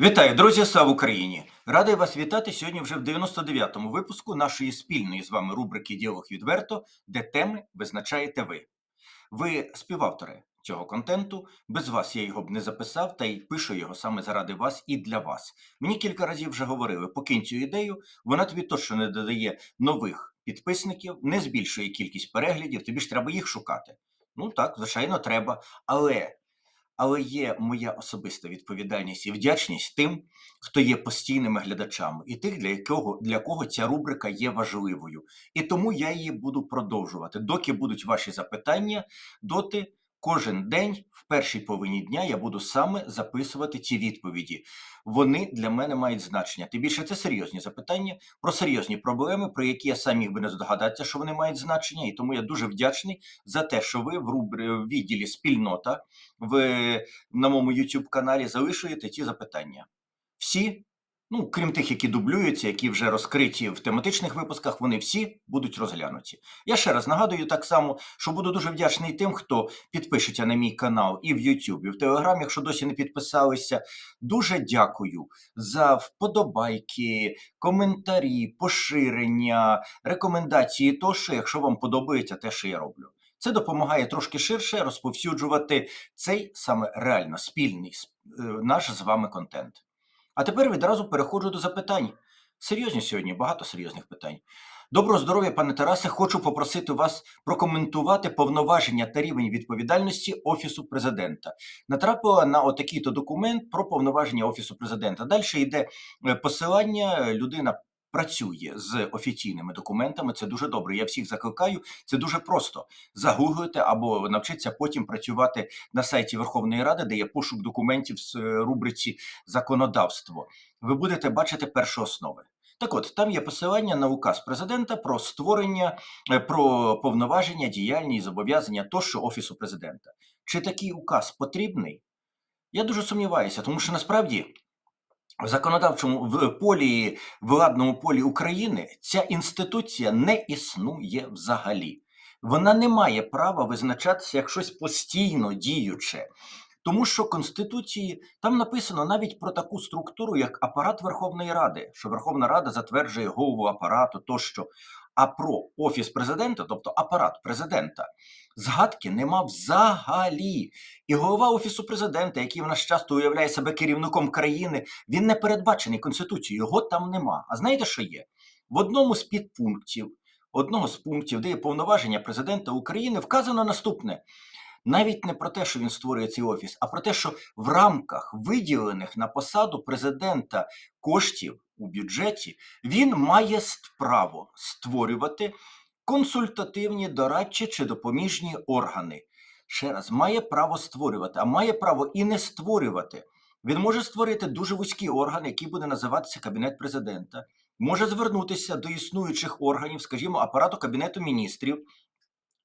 Вітаю, друзі! Слава Україні! Радий вас вітати сьогодні вже в 99-му випуску нашої спільної з вами рубрики Діалог відверто, де теми визначаєте ви. Ви співавтори цього контенту. Без вас я його б не записав, та й пишу його саме заради вас і для вас. Мені кілька разів вже говорили, покинь цю ідею, вона тобі точно не додає нових підписників, не збільшує кількість переглядів, тобі ж треба їх шукати. Ну так, звичайно, треба. Але але є моя особиста відповідальність і вдячність тим, хто є постійними глядачами, і тих, для якого для кого ця рубрика є важливою. І тому я її буду продовжувати. Доки будуть ваші запитання, доти кожен день, в першій половині дня, я буду саме записувати ці відповіді. Вони для мене мають значення. Тим більше це серйозні запитання про серйозні проблеми, про які я сам міг би не здогадатися, що вони мають значення. І тому я дуже вдячний за те, що ви в рубрі в відділі спільнота в на моєму youtube каналі залишуєте ті запитання. Всі Ну, крім тих, які дублюються, які вже розкриті в тематичних випусках, вони всі будуть розглянуті. Я ще раз нагадую так само, що буду дуже вдячний тим, хто підпишеться на мій канал і в YouTube, і в Telegram, якщо досі не підписалися. Дуже дякую за вподобайки, коментарі, поширення, рекомендації тощо, якщо вам подобається те, що я роблю. Це допомагає трошки ширше розповсюджувати цей саме реально спільний е, наш з вами контент. А тепер відразу переходжу до запитань. Серйозні сьогодні, багато серйозних питань. Доброго здоров'я, пане Тарасе. Хочу попросити вас прокоментувати повноваження та рівень відповідальності Офісу президента. Натрапила на отакий то документ про повноваження Офісу президента. Далі йде е, посилання. Людина працює з офіційними документами. Це дуже добре. Я всіх закликаю. Це дуже просто загуглити або навчитися потім працювати на сайті Верховної Ради, де є пошук документів з е, рубриці законодавство. Ви будете бачити перші основи. Так от там є посилання на указ президента про створення, е, про повноваження, діяльність, зобов'язання тощо офісу президента. Чи такий указ потрібний? Я дуже сумніваюся, тому що насправді в законодавчому в полі владному полі України ця інституція не існує взагалі. Вона не має права визначатися як щось постійно діюче. Тому що Конституції там написано навіть про таку структуру, як апарат Верховної Ради, що Верховна Рада затверджує голову апарату тощо. А про офіс президента, тобто апарат президента, згадки нема взагалі. І голова офісу президента, який в нас часто уявляє себе керівником країни, він не передбачений конституцією. Його там нема. А знаєте, що є? В одному з підпунктів, одного з пунктів, де є повноваження президента України, вказано наступне. Навіть не про те, що він створює цей офіс, а про те, що в рамках виділених на посаду президента коштів у бюджеті він має право створювати консультативні дорадчі чи допоміжні органи. Ще раз, має право створювати, а має право і не створювати. Він може створити дуже вузький орган, який буде називатися Кабінет президента, може звернутися до існуючих органів, скажімо, апарату Кабінету міністрів,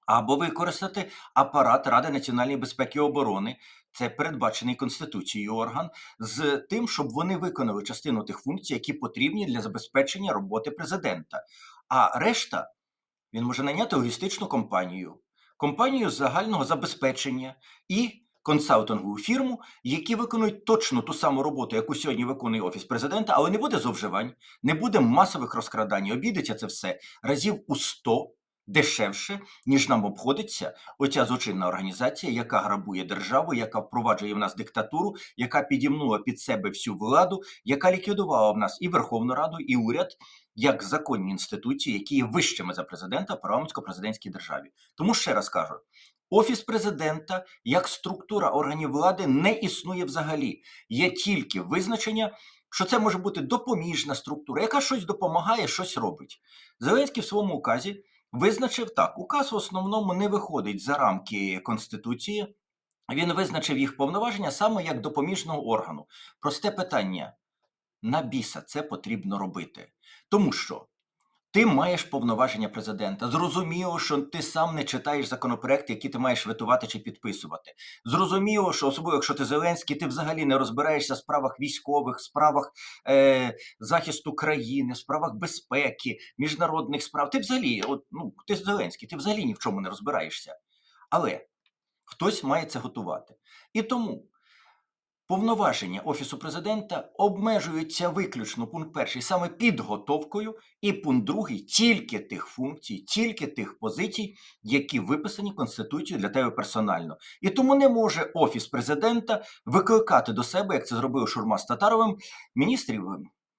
або використати апарат Ради національної безпеки і оборони, це передбачений Конституцією орган, з тим, щоб вони виконали частину тих функцій, які потрібні для забезпечення роботи президента. А решта він може найняти логістичну компанію, компанію загального забезпечення і консалтингову фірму, які виконують точно ту саму роботу, яку сьогодні виконує офіс президента, але не буде зловживань, не буде масових розкрадань. Обійдеться це все разів у 100 дешевше, ніж нам обходиться оця злочинна організація, яка грабує державу, яка впроваджує в нас диктатуру, яка підімнула під себе всю владу, яка ліквідувала в нас і Верховну Раду, і уряд як законні інституції, які є вищими за президента в парламентсько-президентській державі. Тому ще раз кажу. Офіс президента як структура органів влади не існує взагалі. Є тільки визначення, що це може бути допоміжна структура, яка щось допомагає, щось робить. Зеленський в своєму указі Визначив так, указ в основному не виходить за рамки Конституції. Він визначив їх повноваження саме як допоміжного органу. Просте питання: на біса це потрібно робити. Тому що ти маєш повноваження президента. Зрозуміло, що ти сам не читаєш законопроекти, які ти маєш витувати чи підписувати. Зрозуміло, що особливо, якщо ти Зеленський, ти взагалі не розбираєшся в справах військових, справах е, захисту країни, справах безпеки, міжнародних справ. Ти взагалі, от ну ти Зеленський, ти взагалі ні в чому не розбираєшся. Але хтось має це готувати. І тому Повноваження Офісу президента обмежуються виключно пункт перший саме підготовкою, і пункт другий тільки тих функцій, тільки тих позицій, які виписані Конституцією для тебе персонально. І тому не може Офіс президента викликати до себе, як це зробив Шурма з Татаровим, міністрів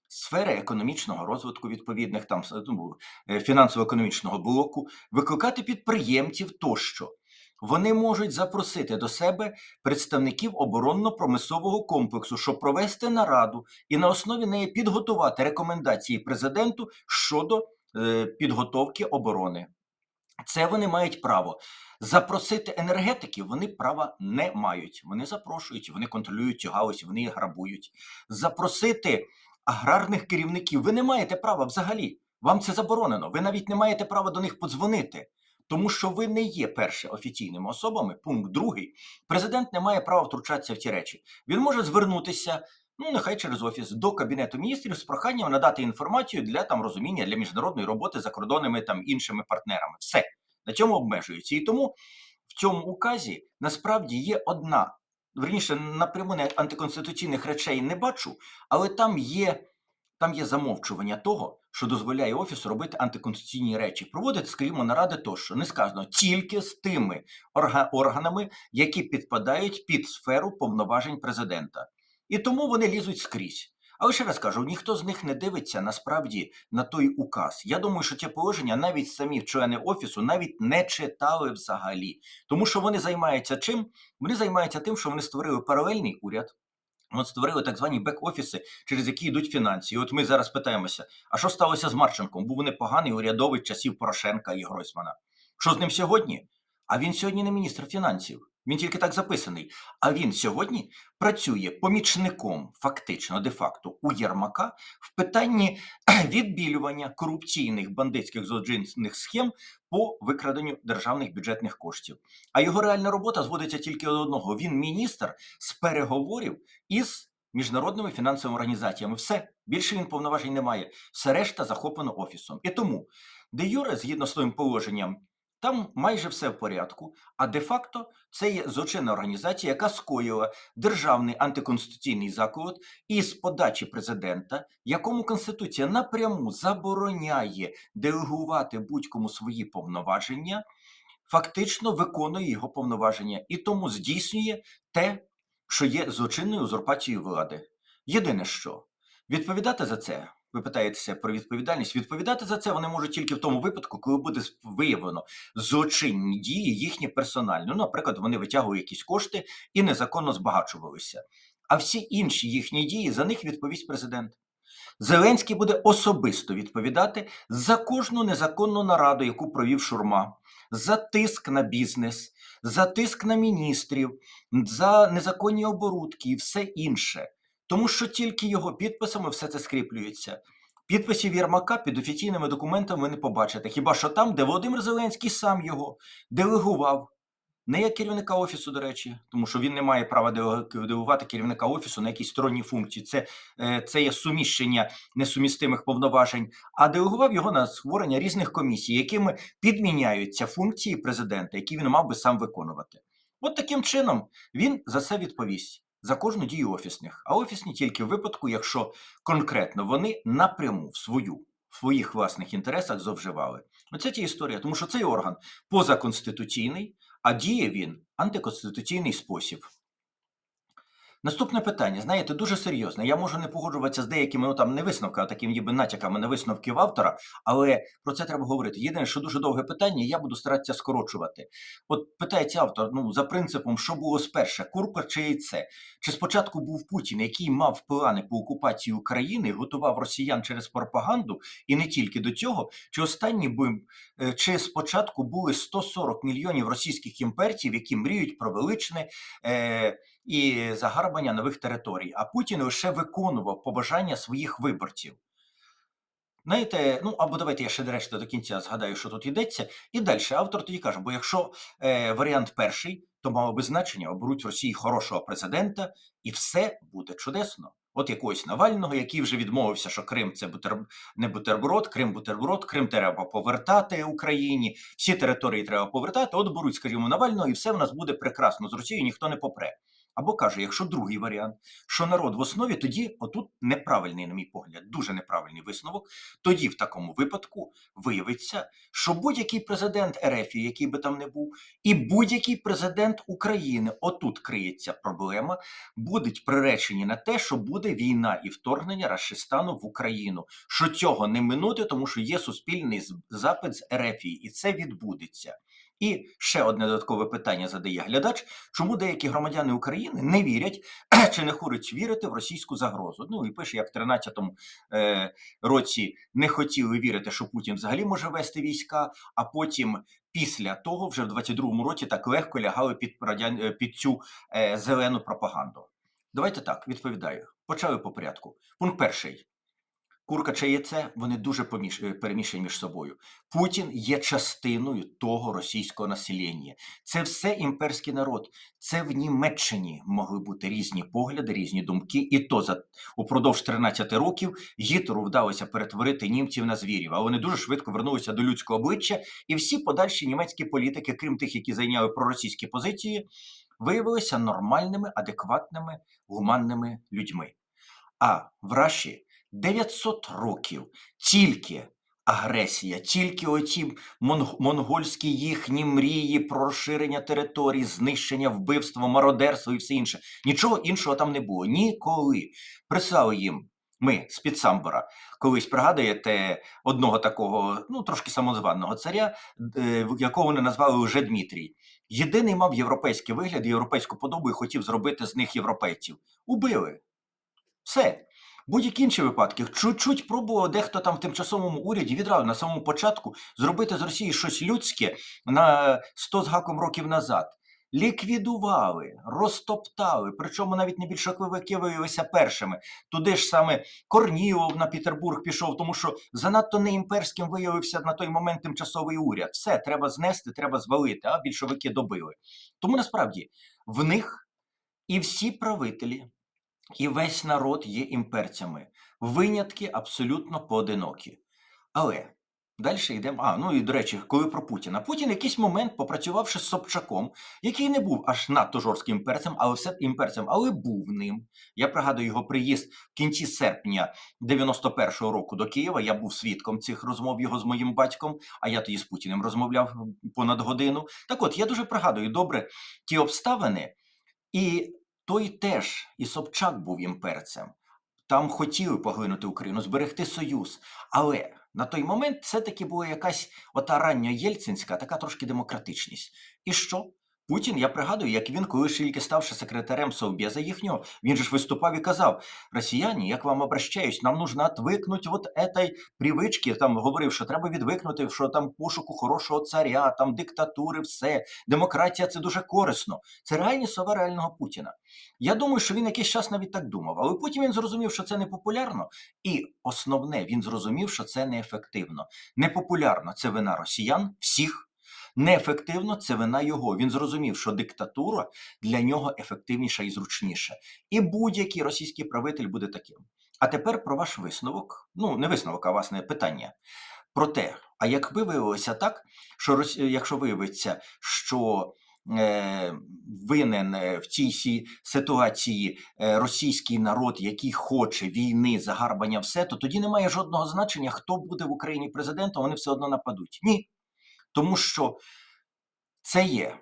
сфери економічного розвитку відповідних там ну, фінансово-економічного блоку, викликати підприємців тощо. Вони можуть запросити до себе представників оборонно-промислового комплексу, щоб провести нараду і на основі неї підготувати рекомендації президенту щодо е, підготовки оборони. Це вони мають право. Запросити енергетиків вони права не мають. Вони запрошують, вони контролюють цю галузь, вони їх грабують. Запросити аграрних керівників ви не маєте права взагалі. Вам це заборонено. Ви навіть не маєте права до них подзвонити. Тому що ви не є перше офіційними особами. Пункт другий. Президент не має права втручатися в ті речі. Він може звернутися, ну нехай через офіс, до кабінету міністрів з проханням надати інформацію для там розуміння для міжнародної роботи за кордонними там іншими партнерами. Все на цьому обмежується. І тому в цьому указі насправді є одна. Верніше, напряму не антиконституційних речей не бачу, але там є там є замовчування того, що дозволяє офісу робити антиконституційні речі, проводити, скажімо, наради тощо не сказано тільки з тими органами, які підпадають під сферу повноважень президента. І тому вони лізуть скрізь. Але ще раз кажу, ніхто з них не дивиться насправді на той указ. Я думаю, що ті положення навіть самі члени офісу навіть не читали взагалі, тому що вони займаються чим? Вони займаються тим, що вони створили паралельний уряд. От створили так звані бек-офіси, через які йдуть фінанси. І от ми зараз питаємося: а що сталося з Марченком? Був непоганий урядовий часів Порошенка і Гройсмана. Що з ним сьогодні? А він сьогодні не міністр фінансів. Він тільки так записаний. А він сьогодні працює помічником, фактично, де-факто, у Єрмака в питанні відбілювання корупційних бандитських злочинних схем по викраденню державних бюджетних коштів. А його реальна робота зводиться тільки до одного: він міністр з переговорів із міжнародними фінансовими організаціями. Все більше він повноважень не має. Все решта захоплено офісом. І тому, де Юре, згідно з своїм положенням, там майже все в порядку, а де-факто це є злочинна організація, яка скоїла державний антиконституційний заклад із подачі президента, якому Конституція напряму забороняє делегувати будь-кому свої повноваження, фактично виконує його повноваження і тому здійснює те, що є злочинною узурпацією влади. Єдине що відповідати за це. Ви питаєтеся про відповідальність. Відповідати за це вони можуть тільки в тому випадку, коли буде виявлено злочинні дії їхні персональні. Ну, наприклад, вони витягують якісь кошти і незаконно збагачувалися. А всі інші їхні дії за них відповість президент. Зеленський буде особисто відповідати за кожну незаконну нараду, яку провів Шурма, за тиск на бізнес, за тиск на міністрів, за незаконні оборудки і все інше. Тому що тільки його підписами все це скріплюється. Підписів Єрмака під офіційними документами ви не побачите. Хіба що там, де Володимир Зеленський сам його делегував, не як керівника офісу, до речі, тому що він не має права деле- делегувати керівника офісу на якісь сторонні функції. Це, е, це є суміщення несумістимих повноважень, а делегував його на створення різних комісій, якими підміняються функції президента, які він мав би сам виконувати. От таким чином він за це відповість за кожну дію офісних, а офісні тільки в випадку, якщо конкретно вони напряму в свою в своїх власних інтересах зовживали. Оце ті історія, тому що цей орган позаконституційний, а діє він антиконституційний спосіб. Наступне питання, знаєте, дуже серйозне. Я можу не погоджуватися з деякими, ну там не висновками, а такими ніби натяками на висновків автора, але про це треба говорити. Єдине, що дуже довге питання, я буду старатися скорочувати. От питається автор: ну за принципом, що було сперше, курка чи яйце? Чи спочатку був Путін, який мав плани по окупації України, готував росіян через пропаганду, і не тільки до цього, чи останні би е, чи спочатку були 140 мільйонів російських імперців, які мріють про величне е, і загарбання нових територій, а Путін лише виконував побажання своїх виборців. Знаєте, ну або давайте я ще до решти до кінця згадаю, що тут йдеться. І далі автор тоді каже: бо якщо е, варіант перший, то мало би значення, оберуть в Росії хорошого президента, і все буде чудесно. От якогось Навального, який вже відмовився, що Крим це бутер... не бутерброд, Крим бутерброд, Крим треба повертати Україні, всі території треба повертати. От беруть, скажімо, Навального, і все в нас буде прекрасно. З Росією ніхто не попре. Або каже, якщо другий варіант, що народ в основі, тоді отут неправильний, на мій погляд, дуже неправильний висновок. Тоді в такому випадку виявиться, що будь-який президент РФ, який би там не був, і будь-який президент України, отут криється проблема, будуть приречені на те, що буде війна і вторгнення Рашистану в Україну. Що цього не минути, тому що є суспільний запит з РФ, і це відбудеться. І ще одне додаткове питання задає глядач: чому деякі громадяни України не вірять чи не хочуть вірити в російську загрозу? Ну і пише, як в 13-му е, році не хотіли вірити, що Путін взагалі може вести війська, а потім. Після того, вже в 22-му році, так легко лягали під радян... е, під цю е, зелену пропаганду. Давайте так відповідаю. Почали по порядку. Пункт перший. Курка чи яйце, вони дуже поміш... е, перемішані між собою. Путін є частиною того російського населення. Це все імперський народ. Це в Німеччині могли бути різні погляди, різні думки. І то за упродовж 13 років Гітлеру вдалося перетворити німців на звірів, але вони дуже швидко вернулися до людського обличчя, і всі подальші німецькі політики, крім тих, які зайняли проросійські позиції, виявилися нормальними, адекватними, гуманними людьми. А в Раші 900 років тільки агресія, тільки оці монгольські їхні мрії про розширення територій, знищення, вбивство, мародерство і все інше. Нічого іншого там не було. Ніколи. Прислали їм. Ми з під Самбора, колись пригадуєте одного такого, ну трошки самозваного царя, е, якого вони назвали уже Дмитрій. Єдиний мав європейський вигляд, європейську подобу і хотів зробити з них європейців. Убили. Все. Будь-які інші випадки, чуть-чуть пробував дехто там в тимчасовому уряді відразу на самому початку зробити з Росії щось людське на 100 з гаком років назад. Ліквідували, розтоптали, причому навіть не більшовики виявилися першими. Туди ж саме Корнілов на Петербург пішов, тому що занадто не імперським виявився на той момент тимчасовий уряд. Все треба знести, треба звалити, а більшовики добили. Тому насправді в них і всі правителі, і весь народ є імперцями. Винятки абсолютно поодинокі. Але далі йдемо. А, ну і до речі, коли про Путіна. Путін якийсь момент, попрацювавши з Собчаком, який не був аж надто жорстким імперцем, але все імперцем, але був ним. Я пригадую його приїзд в кінці серпня 91-го року до Києва. Я був свідком цих розмов його з моїм батьком, а я тоді з Путіним розмовляв понад годину. Так от, я дуже пригадую добре ті обставини, і той теж, і Собчак був імперцем. Там хотіли поглинути Україну, зберегти союз. Але на той момент все-таки була якась ота рання єльцинська, така трошки демократичність. І що? Путін, я пригадую, як він, коли тільки ставши секретарем Совбеза їхнього, він же ж виступав і казав: Росіяни, як вам обращаюсь, нам нужно отвикнути от этой привички. Там говорив, що треба відвикнути, що там пошуку хорошого царя, там диктатури, все. Демократія це дуже корисно. Це реальні слова реального Путіна. Я думаю, що він якийсь час навіть так думав, але потім він зрозумів, що це не популярно, і основне, він зрозумів, що це неефективно. Непопулярно це вина росіян, всіх. Неефективно це вина його. Він зрозумів, що диктатура для нього ефективніша і зручніша. І будь-який російський правитель буде таким. А тепер про ваш висновок. Ну, не висновок, а власне питання. Про те, а якби виявилося так, що якщо виявиться, що е, винен е, в цій ситуації е, російський народ, який хоче війни, загарбання, все, то тоді немає жодного значення, хто буде в Україні президентом, вони все одно нападуть. Ні. Тому що це є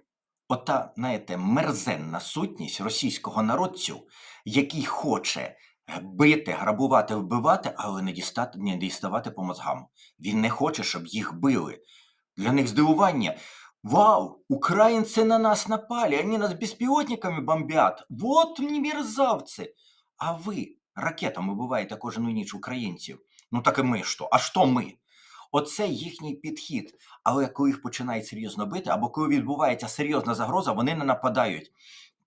ота, знаєте, мерзенна сутність російського народцю, який хоче бити, грабувати, вбивати, але не дістати, не діставати по мозгам. Він не хоче, щоб їх били. Для них здивування. Вау, украинцы на нас напали, они нас беспилотниками бомбят. Вот они мерзавці. А ви ракетами вбиваєте кожну ніч українців. Ну так і ми що? А що ми? Оце їхній підхід. Але коли їх починають серйозно бити, або коли відбувається серйозна загроза, вони не нападають.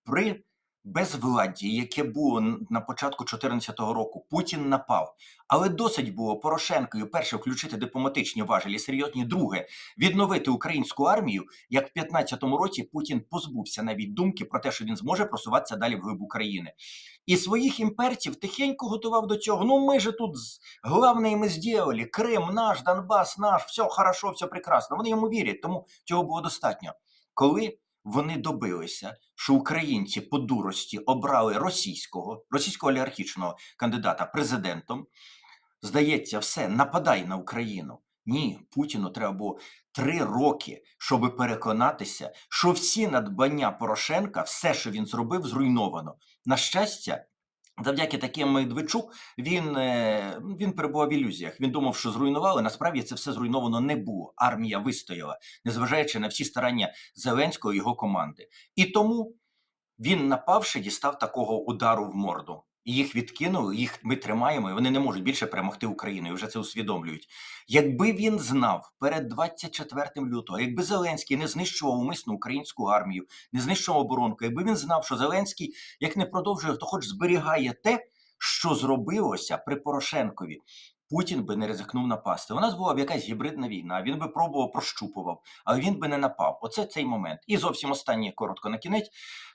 При безвладді, яке було на початку 2014 року, Путін напав. Але досить було Порошенкою перше включити дипломатичні важелі, серйозні друге відновити українську армію. Як в 2015 році Путін позбувся навіть думки про те, що він зможе просуватися далі вглиб України. І своїх імперців тихенько готував до цього. Ну ми же тут главне ми зробили. Крим наш, Донбас наш, все хорошо, все прекрасно. Вони йому вірять, тому цього було достатньо. Коли вони добилися, що українці по дурості обрали російського, російського олігархічного кандидата президентом. Здається, все, нападай на Україну. Ні, Путіну треба було три роки, щоб переконатися, що всі надбання Порошенка, все, що він зробив, зруйновано. На щастя, завдяки таким Медведчу він, е, він перебував в ілюзіях. Він думав, що зруйнували. Насправді це все зруйновано не було. Армія вистояла, незважаючи на всі старання Зеленського і його команди. І тому він, напавши, дістав такого удару в морду. І їх відкинули, їх ми тримаємо, і вони не можуть більше перемогти Україну, і вже це усвідомлюють. Якби він знав перед 24 лютого, якби Зеленський не знищував умисно українську армію, не знищував оборонку, якби він знав, що Зеленський як не продовжує, то хоч зберігає те, що зробилося при Порошенкові. Путін би не ризикнув напасти. У нас була б якась гібридна війна, він би пробував прощупував, але він би не напав. Оце цей момент. І зовсім останнє коротко на кінець.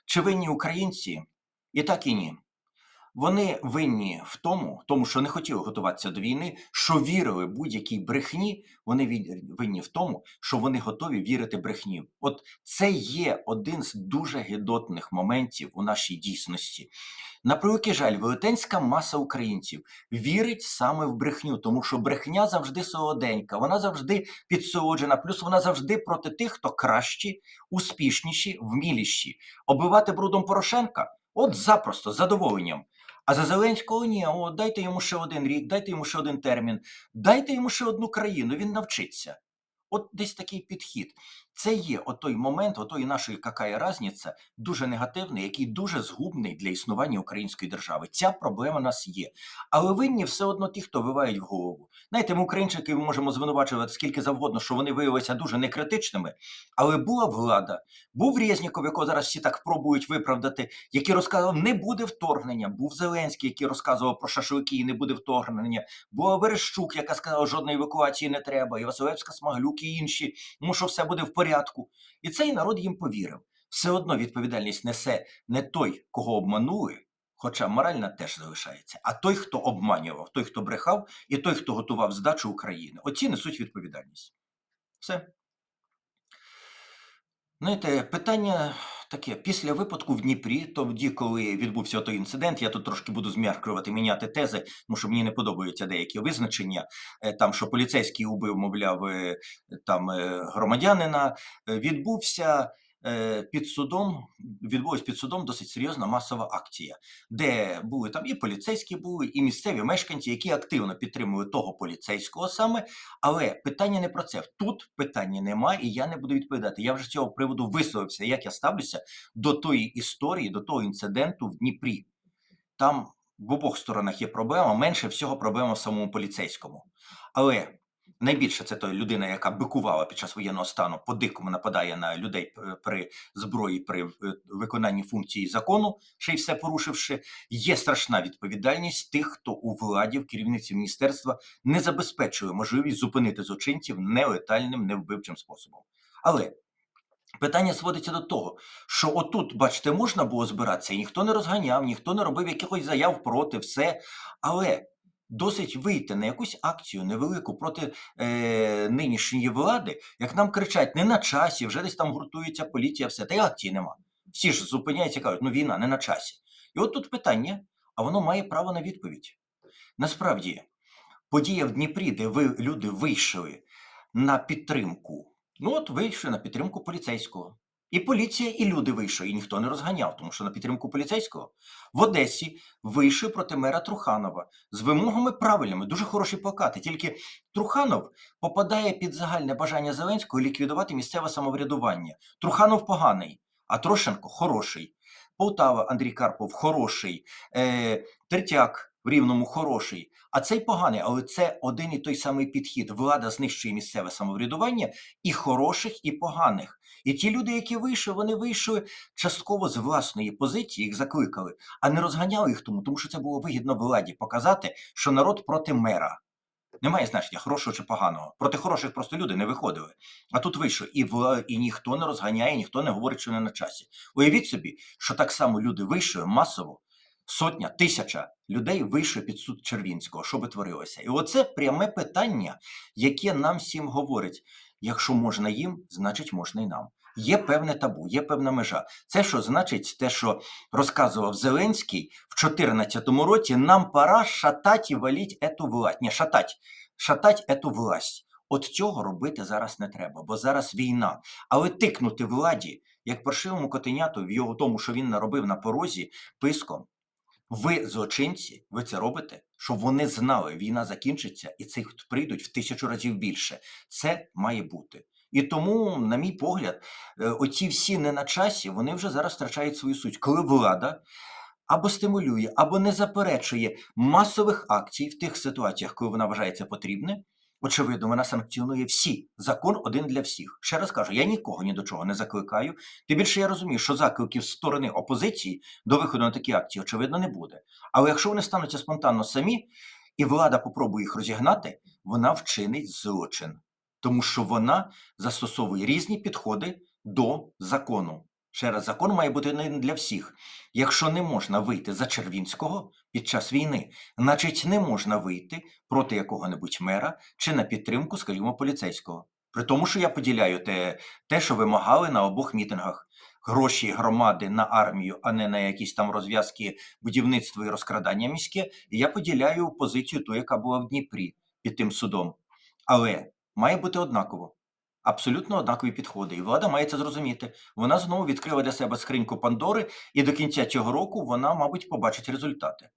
Чи винні українці? І так і ні. Вони винні в тому, тому що не хотіли готуватися до війни, що вірили будь-якій брехні. Вони винні в тому, що вони готові вірити брехні. От це є один з дуже гидотних моментів у нашій дійсності. На превеликий жаль, велетенська маса українців вірить саме в брехню, тому що брехня завжди солоденька, вона завжди підсолоджена, плюс вона завжди проти тих, хто кращі, успішніші, вміліші. Оббивати брудом Порошенка от запросто, з задоволенням. А за Зеленського ні, о, дайте йому ще один рік, дайте йому ще один термін, дайте йому ще одну країну, він навчиться. От десь такий підхід. Це є отой момент, отої нашої какая разниця, дуже негативний, який дуже згубний для існування української держави. Ця проблема у нас є. Але винні все одно ті, хто вивають в голову. Знаєте, ми українчики можемо звинувачувати скільки завгодно, що вони виявилися дуже некритичними, але була влада, був Резніков, якого зараз всі так пробують виправдати, який розказував, не буде вторгнення. Був Зеленський, який розказував про шашлики і не буде вторгнення. Була Верещук, яка сказала, жодної евакуації не треба, і Василевська Смаглюк і інші, тому що все буде в порядку. І цей народ їм повірив. Все одно відповідальність несе не той, кого обманули, хоча моральна теж залишається, а той, хто обманював, той, хто брехав, і той, хто готував здачу України. Оці несуть відповідальність. Все. Знаєте, питання таке: після випадку в Дніпрі, тоді, коли відбувся той інцидент, я тут трошки буду зм'яркувати міняти тези, тому що мені не подобаються деякі визначення. Е, Там, що поліцейський убив, мовляв, е, там е, громадянина, відбувся. Е, Під судом відбулась під судом досить серйозна масова акція, де були там і поліцейські були, і місцеві мешканці, які активно підтримували того поліцейського саме, але питання не про це. Тут питання немає, і я не буду відповідати. Я вже з цього приводу висловився, як я ставлюся до тої історії, до того інциденту в Дніпрі. Там в обох сторонах є проблема, менше всього проблема в самому поліцейському. Але найбільше це той людина, яка бикувала під час воєнного стану, по-дикому нападає на людей при зброї, при е, виконанні функції закону, ще й все порушивши. Є страшна відповідальність тих, хто у владі, в керівниці міністерства не забезпечує можливість зупинити злочинців нелетальним, невбивчим способом. Але питання сводиться до того, що отут, бачите, можна було збиратися, і ніхто не розганяв, ніхто не робив якихось заяв проти, все. Але досить вийти на якусь акцію невелику проти е, нинішньої влади, як нам кричать, не на часі, вже десь там гуртується поліція, все. Та й акції нема. Всі ж зупиняються і кажуть, ну війна не на часі. І от тут питання, а воно має право на відповідь. Насправді, подія в Дніпрі, де ви люди вийшли на підтримку. Ну от вийшли на підтримку поліцейського. І поліція, і люди вийшли, і ніхто не розганяв, тому що на підтримку поліцейського. В Одесі вийшли проти мера Труханова з вимогами правильними, дуже хороші плакати. Тільки Труханов попадає під загальне бажання Зеленського ліквідувати місцеве самоврядування. Труханов поганий, а Трошенко хороший. Полтава Андрій Карпов хороший, е, Третяк Рівному хороший. А цей поганий, але це один і той самий підхід. Влада знищує місцеве самоврядування і хороших, і поганих. І ті люди, які вийшли, вони вийшли частково з власної позиції, їх закликали, а не розганяли їх тому, тому що це було вигідно владі показати, що народ проти мера. Немає значення хорошого чи поганого. Проти хороших просто люди не виходили. А тут вийшло, і в і ніхто не розганяє, ніхто не говорить, що не на часі. Уявіть собі, що так само люди вийшли масово, сотня, тисяча людей вийшли під суд Червінського. Що би творилося? І оце пряме питання, яке нам всім говорить: якщо можна їм, значить можна і нам. є певне табу, є певна межа. Це що значить те, що розказував Зеленський в 2014 році, нам пора шатать і валіть ету власть. Ні, шатать, шатать ету власть. От цього робити зараз не треба, бо зараз війна. Але тикнути владі, як паршивому котеняту в його тому, що він наробив на порозі, писком. Ви, злочинці, ви це робите, щоб вони знали, війна закінчиться, і цих прийдуть в тисячу разів більше. Це має бути. І тому, на мій погляд, е, оці всі не на часі, вони вже зараз втрачають свою суть. Коли влада або стимулює, або не заперечує масових акцій в тих ситуаціях, коли вона вважається потрібне, очевидно, вона санкціонує всі. Закон один для всіх. Ще раз кажу, я нікого ні до чого не закликаю. Тим більше я розумію, що закликів з сторони опозиції до виходу на такі акції, очевидно, не буде. Але якщо вони стануться спонтанно самі, і влада попробує їх розігнати, вона вчинить злочин, тому що вона застосовує різні підходи до закону. Ще раз, закон має бути один для всіх. Якщо не можна вийти за Червінського під час війни, значить не можна вийти проти якого-небудь мера чи на підтримку, скажімо, поліцейського. При тому, що я поділяю те, те, що вимагали на обох мітингах. Гроші громади на армію, а не на якісь там розв'язки будівництва і розкрадання міське. Я поділяю позицію ту, яка була в Дніпрі під тим судом. Але має бути однаково. Абсолютно однакові підходи. І влада має це зрозуміти. Вона знову відкрила для себе скриньку Пандори, і до кінця цього року вона, мабуть, побачить результати.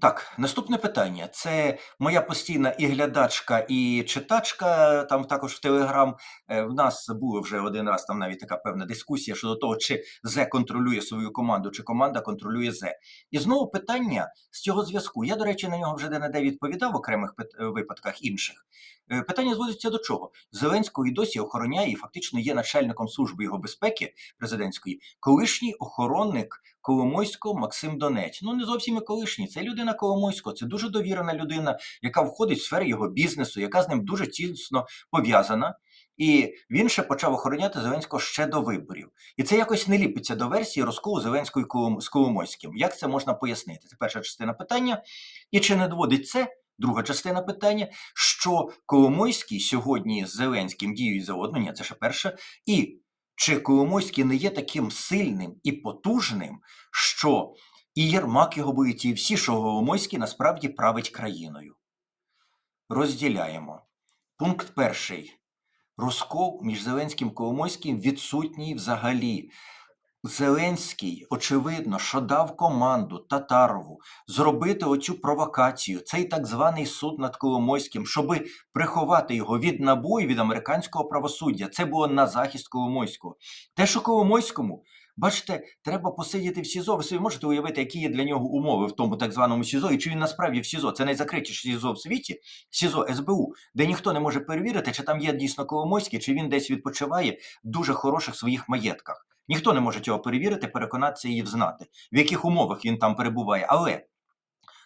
Так, наступне питання. Це моя постійна і глядачка, і читачка. Там також в Телеграм. Е, В нас була вже один раз там навіть така певна дискусія щодо того, чи Зе контролює свою команду, чи команда контролює Зе. І знову питання з цього зв'язку. Я, до речі, на нього вже де-не-де відповідав в окремих випадках інших. Е, Питання зводиться до чого? Зеленського і досі охороняє і фактично є начальником служби його безпеки президентської, колишній охоронник Коломойського Максим Донець. Ну не зовсім і колишній. Це людина Коломойського. Це дуже довірена людина, яка входить в сфери його бізнесу, яка з ним дуже тісно пов'язана. І він ще почав охороняти Зеленського ще до виборів. І це якось не ліпиться до версії розколу Зеленського з Коломойським. Як це можна пояснити? Це перша частина питання. І чи не доводить це? Друга частина питання, що Коломойський сьогодні з Зеленським діють заодно, ні, це ще перше. І чи Коломойський не є таким сильним і потужним, що і Єрмак його боїться, і всі, що Коломойський насправді править країною? Розділяємо. Пункт перший. Розкол між Зеленським і Коломойським відсутній взагалі. Зеленський, очевидно, що дав команду Татарову зробити оцю провокацію, цей так званий суд над Коломойським, щоби приховати його від НАБУ і від американського правосуддя. Це було на захист Коломойського. Те, що Коломойському, бачите, треба посидіти в СІЗО. Ви собі можете уявити, які є для нього умови в тому так званому СІЗО, і чи він насправді в СІЗО. Це найзакритіше СІЗО в світі, СІЗО СБУ, де ніхто не може перевірити, чи там є дійсно Коломойський, чи він десь відпочиває в дуже хороших своїх маєтках. Ніхто не може цього перевірити, переконатися і взнати, в яких умовах він там перебуває. Але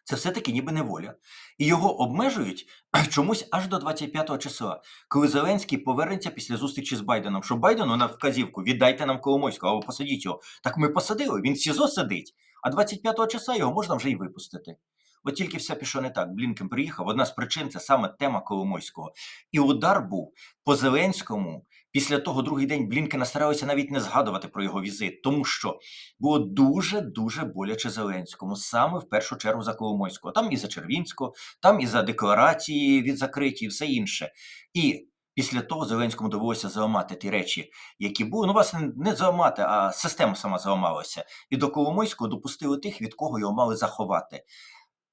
це все-таки ніби неволя. І його обмежують чомусь аж до 25-го числа, коли Зеленський повернеться після зустрічі з Байденом. Що Байдену на вказівку віддайте нам Коломойського або посадіть його. Так ми посадили, він СІЗО сидить, а 25-го числа його можна вже й випустити. От тільки все пішло не так. Блінкен приїхав. Одна з причин це саме тема Коломойського. І удар був по Зеленському. Після того другий день Блінкена старалися навіть не згадувати про його візит, тому що було дуже дуже боляче Зеленському, саме в першу чергу за Коломойського. Там і за Червінського, там і за декларації від закриті, і все інше. І після того Зеленському довелося заламати ті речі, які були. Ну, власне, не заламати, а система сама заламалася. І до Коломойського допустили тих, від кого його мали заховати.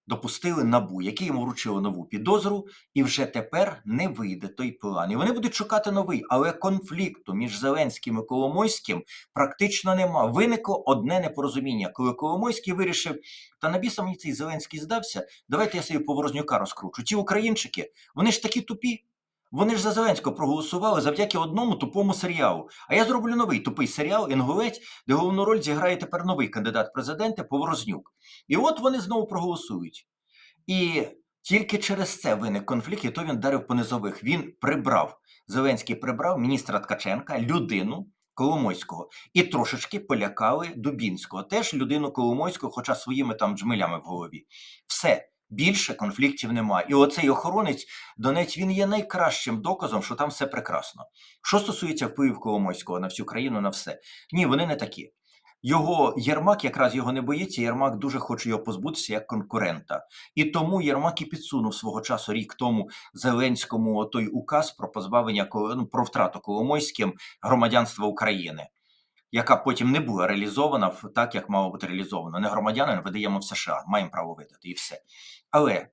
Допустили набу, яке йому вручило нову підозру, і вже тепер не вийде той план. І вони будуть шукати новий, але конфлікту між Зеленським і Коломойським практично нема. Виникло одне непорозуміння, коли Коломойський вирішив, та на біса мені цей Зеленський здався, давайте я собі поворознюка розкручу. Ті українчики, вони ж такі тупі. Вони ж за Зеленського проголосували завдяки одному тупому серіалу. А я зроблю новий тупий серіал Інгулець, де головну роль зіграє тепер новий кандидат в президенти Поворознюк. І от вони знову проголосують. І тільки через це виник конфлікт, і то він вдарив по низових. Він прибрав, Зеленський прибрав міністра Ткаченка, людину Коломойського, і трошечки полякали Дубінського, теж людину Коломойського, хоча своїми там джмелями в голові. Все. Більше конфліктів немає. І оцей охоронець Донець він є найкращим доказом, що там все прекрасно. Що стосується впливів Коломойського на всю країну, на все. Ні, вони не такі. Його Єрмак якраз його не боїться. Єрмак дуже хоче його позбутися як конкурента. І тому Єрмак і підсунув свого часу рік тому Зеленському той указ про позбавлення ну, про втрату Коломойським громадянства України, яка потім не була реалізована так, як мало бути реалізовано. Не громадянин видаємо в США, маємо право видати і все. Але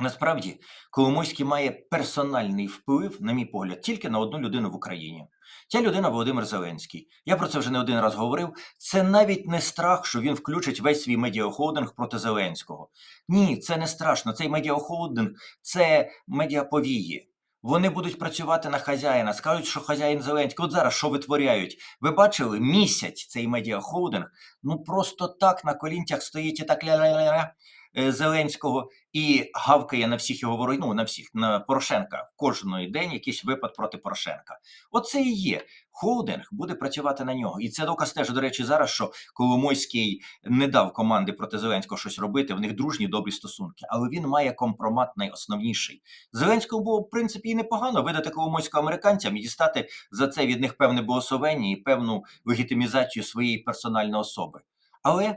насправді Коломойський має персональний вплив, на мій погляд, тільки на одну людину в Україні. Ця людина Володимир Зеленський. Я про це вже не один раз говорив. Це навіть не страх, що він включить весь свій медіахолдинг проти Зеленського. Ні, це не страшно. Цей медіахолдинг це медіаповії. Вони будуть працювати на хазяїна, скажуть, що хазяїн Зеленський. От зараз що витворяють? Ви бачили місяць цей медіахолдинг? Ну просто так на колінтях стоїть і так ля-ля-ля-ля е, Зеленського і гавкає на всіх його ворог, ну на всіх, на Порошенка. Кожної день якийсь випад проти Порошенка. Оце і є. Холдинг буде працювати на нього. І це доказ теж, до речі, зараз, що Коломойський не дав команди проти Зеленського щось робити. В них дружні добрі стосунки, але він має компромат найосновніший. Зеленському було, в принципі, і непогано видати Коломойського американцям і дістати за це від них певне богословення і певну легітимізацію своєї персональної особи. Але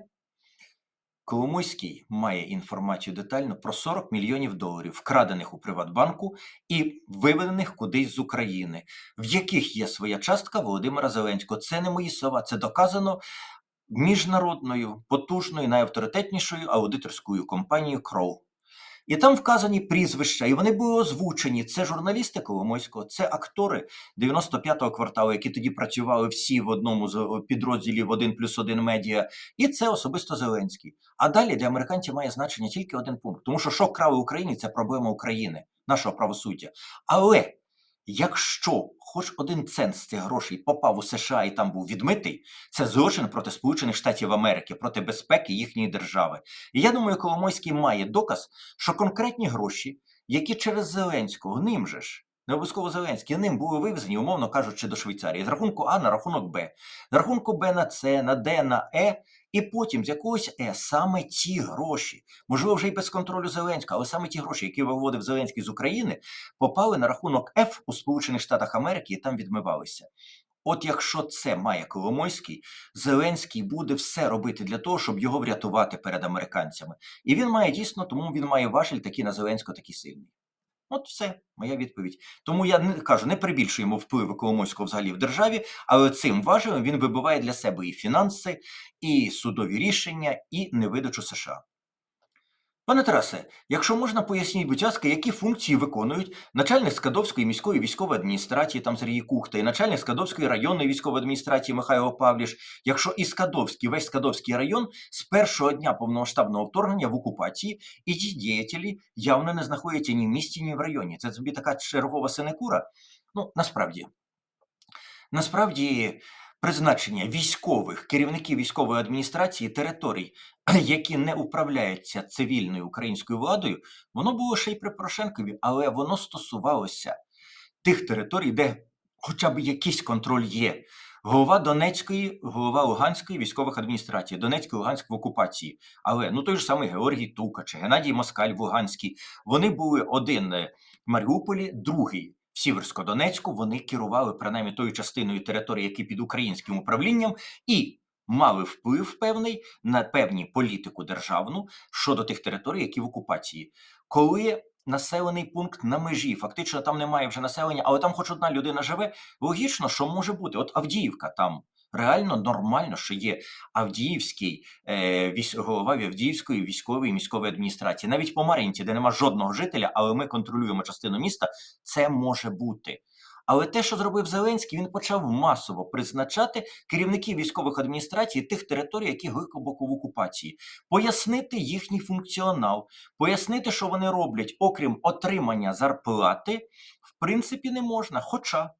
Коломойський має інформацію детально про 40 мільйонів доларів, вкрадених у Приватбанку і виведених кудись з України, в яких є своя частка Володимира Зеленського. Це не мої слова, це доказано міжнародною, потужною, найавторитетнішою аудиторською компанією Кроу. І там вказані прізвища, і вони були озвучені. Це журналісти Коломойського, це актори 95-го кварталу, які тоді працювали всі в одному з підрозділів 1 плюс 1 медіа, і це особисто Зеленський. А далі для американців має значення тільки один пункт, тому що що крали Україні, це проблема України, нашого правосуддя. Але якщо хоч один цент з цих грошей попав у США і там був відмитий, це злочин проти Сполучених Штатів Америки, проти безпеки їхньої держави. І я думаю, Коломойський має доказ, що конкретні гроші, які через Зеленського, ним же ж, не обов'язково Зеленський, ним були вивезені, умовно кажучи, до Швейцарії, з рахунку А на рахунок Б, з рахунку Б на С, на Д, на Е, і потім з якогось Е саме ті гроші, можливо, вже й без контролю Зеленського, але саме ті гроші, які виводив Зеленський з України, попали на рахунок Ф у Сполучених Штатах Америки і там відмивалися. От якщо це має Коломойський, Зеленський буде все робити для того, щоб його врятувати перед американцями. І він має дійсно, тому він має важель такий на Зеленського, такий сильний. От все, моя відповідь. Тому я не кажу, не прибільшуємо впливи Коломойського взагалі в державі, але цим важелем він вибиває для себе і фінанси, і судові рішення, і невидачу США. Пане Тарасе, якщо можна, поясніть, будь ласка, які функції виконують начальник Скадовської міської військової адміністрації там Сергій Кухта і начальник Скадовської районної військової адміністрації Михайло Павліш, якщо і Скадовський, весь Скадовський район з першого дня повномасштабного вторгнення в окупації і ті діятелі явно не знаходяться ні в місті, ні в районі. Це тобі така чергова синекура? Ну, насправді. Насправді, призначення військових керівників військової адміністрації територій, які не управляються цивільною українською владою, воно було ще й при Порошенкові, але воно стосувалося тих територій, де хоча б якийсь контроль є. Голова Донецької, голова Луганської військових адміністрацій, Донецької Луганської в окупації. Але ну той ж самий Георгій Тука чи Геннадій Москаль в Луганській. Вони були один е, в Маріуполі, другий Сіверсько-Донецьку. Вони керували принаймні тою частиною території, які під українським управлінням, і мали вплив певний на певні політику державну щодо тих територій, які в окупації. Коли населений пункт на межі, фактично там немає вже населення, але там хоч одна людина живе, логічно, що може бути. От Авдіївка там. Реально нормально, що є Авдіївський е, військ, голова Авдіївської військової міськової адміністрації. Навіть по Мар'їнці, де нема жодного жителя, але ми контролюємо частину міста, це може бути. Але те, що зробив Зеленський, він почав масово призначати керівників військових адміністрацій тих територій, які глибоко в окупації, пояснити їхній функціонал, пояснити, що вони роблять, окрім отримання зарплати, в принципі, не можна. Хоча,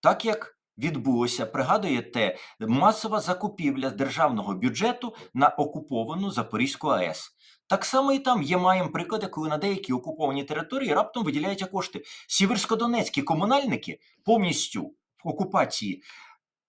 так як відбулося, пригадуєте, масова закупівля державного бюджету на окуповану Запорізьку АЕС. Так само і там є маємо приклади, коли на деякі окуповані території раптом виділяються кошти. Сіверсько-донецькі комунальники повністю в окупації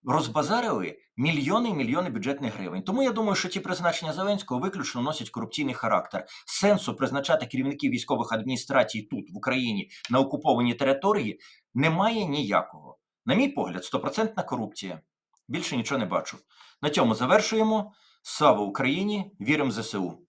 розбазарили мільйони і мільйони бюджетних гривень. Тому я думаю, що ті призначення Зеленського виключно носять корупційний характер. Сенсу призначати керівників військових адміністрацій тут, в Україні, на окупованій території, немає ніякого. На мій погляд, стопроцентна корупція. Більше нічого не бачу. На цьому завершуємо. Слава Україні! Віримо ЗСУ!